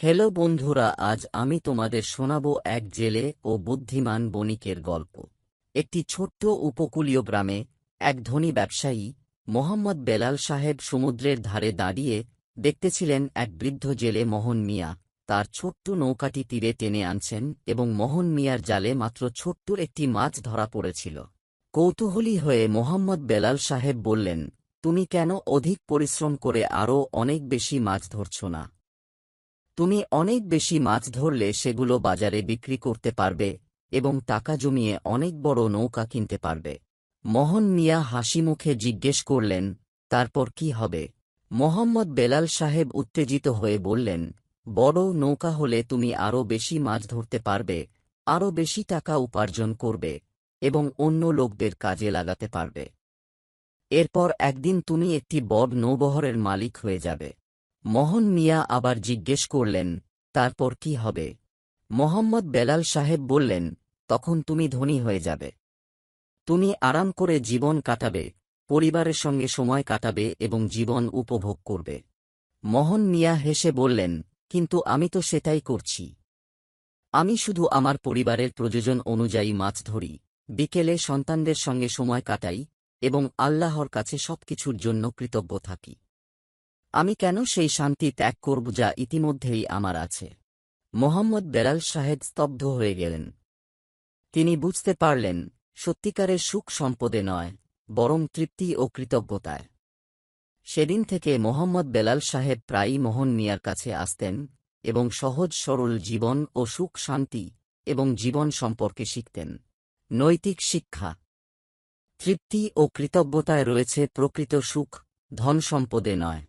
Hello বন্ধুরা, আজ আমি তোমাদের শোনাব এক জেলে ও বুদ্ধিমান বণিকের গল্প। একটি ছোট্ট উপকূলীয় গ্রামে এক ধনী ব্যবসায়ী মোহাম্মদ বেলাল সাহেব সমুদ্রের ধারে দাঁড়িয়ে দেখতেছিলেন এক বৃদ্ধ জেলে মোহন মিয়া। তার ছোট্ট নৌকাটি তীরে টেনে আনছেন এবং মোহন মিয়ার জালে মাত্র ছোট্ট একটি মাছ ধরা পড়েছিল। কৌতূহলী হয়ে মোহাম্মদ বেলাল সাহেব বললেন, তুমি কেন অধিক পরিশ্রম করে আরও অনেক বেশি মাছ ধরছ না? তুমি অনেক বেশি মাছ ধরলে সেগুলো বাজারে বিক্রি করতে পারবে এবং টাকা জমিয়ে অনেক বড় নৌকা কিনতে পারবে। মোহন মিয়া হাসি মুখে জিজ্ঞেস করলেন, তারপর কি হবে? মোহাম্মদ বেলাল সাহেব উত্তেজিত হয়ে বললেন, বড় নৌকা হলে তুমি আরও বেশি মাছ ধরতে পারবে, আরও বেশি টাকা উপার্জন করবে এবং অন্য লোকদের কাজে লাগাতে পারবে। এরপর একদিন তুমি একটি বড় নৌবহরের মালিক হয়ে যাবে। মোহন মিয়া আবার জিজ্ঞেস করলেন, তারপর কি হবে? মোহাম্মদ বেলাল সাহেব বললেন, তখন তুমি ধনী হয়ে যাবে। তুমি আরাম করে জীবন কাটাবে, পরিবারের সঙ্গে সময় কাটাবে এবং জীবন উপভোগ করবে। মোহন মিয়া হেসে বললেন, কিন্তু আমি তো সেটাই করছি। আমি শুধু আমার পরিবারের প্রয়োজন অনুযায়ী মাছ ধরি, বিকেলে সন্তানদের সঙ্গে সময় কাটাই এবং আল্লাহর কাছে সবকিছুর জন্য কৃতজ্ঞ থাকি। আমি কেন সেই শান্তি ত্যাগ করব যা ইতিমধ্যেই আমার আছে? মোহাম্মদ বেলাল সাহেব স্তব্ধ হয়ে গেলেন। তিনি বুঝতে পারলেন, সত্যিকারের সুখ সম্পদে নয়, বরং তৃপ্তি ও কৃতজ্ঞতায়। সেদিন থেকে মোহাম্মদ বেলাল সাহেব প্রায়ই মোহন মিয়ার কাছে আসতেন এবং সহজ সরল জীবন ও সুখ শান্তি এবং জীবন সম্পর্কে শিখতেন। নৈতিক শিক্ষা। তৃপ্তি ও কৃতজ্ঞতায় রয়েছে প্রকৃত সুখ, ধন সম্পদে নয়।